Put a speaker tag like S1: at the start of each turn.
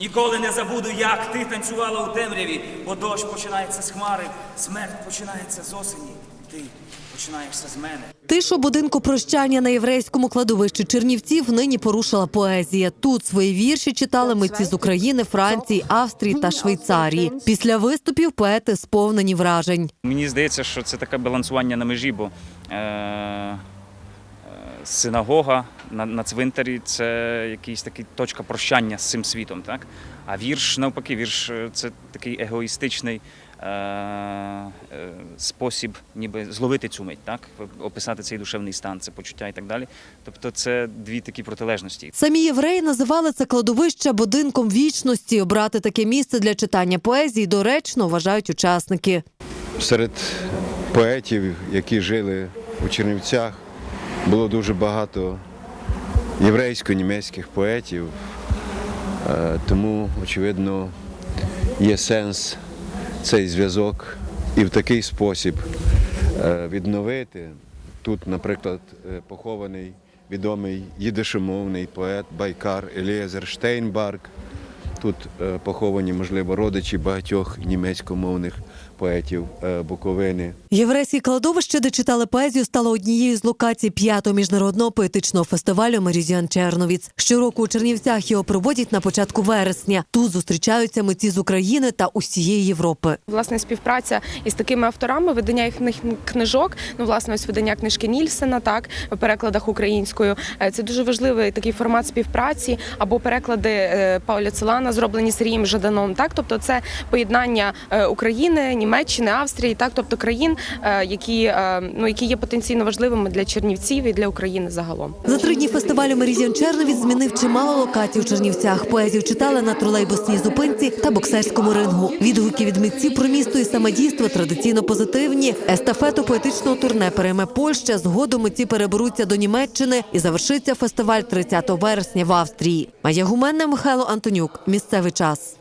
S1: Ніколи не забуду, як ти танцювала у темряві, бо дощ починається з хмари, смерть починається з осені. Ти починаєшся з мене.
S2: Тишу будинку прощання на єврейському кладовищі Чернівців нині порушила поезія. Тут свої вірші читали митці з України, Франції, Австрії та Швейцарії. Після виступів поети сповнені вражень.
S3: Мені здається, що це таке балансування на межі, бо е, синагога на, на цвинтарі це якийсь такий точка прощання з цим світом. Так? А вірш, навпаки, вірш е, це такий егоїстичний е, е, спосіб ніби зловити цю мить, так? описати цей душевний стан, це почуття і так далі. Тобто це дві такі протилежності.
S2: Самі євреї називали це кладовище будинком вічності. Обрати таке місце для читання поезії доречно вважають учасники.
S4: Серед поетів, які жили у Чернівцях, було дуже багато єврейсько-німецьких поетів, Е, тому, очевидно, є сенс цей зв'язок і в такий спосіб е, відновити. Тут, наприклад, е, похований відомий їдишомовний поет Байкар Елієзер Штейнбарк. Тут е, поховані, можливо, родичі багатьох німецькомовних поетів е, Буковини.
S2: Єврейське кладовище, де читали поезію, стало однією з локацій п'ятого міжнародного поетичного фестивалю Мерізіан Черновіц. Щороку у Чернівцях його проводять на початку вересня. Тут зустрічаються митці з України та усієї Європи.
S5: Власне, співпраця із такими авторами, видання їхніх книжок, ну власне, ось видання книжки Нільсена, так в перекладах українською. Е, Це дуже важливий такий формат співпраці, або переклади Пауля Целана, зроблені Сергієм Жаданом. Так, тобто це поєднання е, України, Німеччини, Австрії, так, тобто країн, е, які е, ну які є потенційно важливими для Чернівців і для України загалом.
S2: За три дні фестивалю Мерізіан Черновіц змінив чимало локацій у Чернівцях. Поезію читали на тролейбусній зупинці та боксерському рингу. Відгуки від митців про місто і самодійство традиційно позитивні. Естафету поетичного турне перейме Польща. Згодом митці переберуться до Німеччини і завершиться фестиваль 30 вересня в Австрії. Майя Гуменна, Михайло Антонюк. Місцевий час.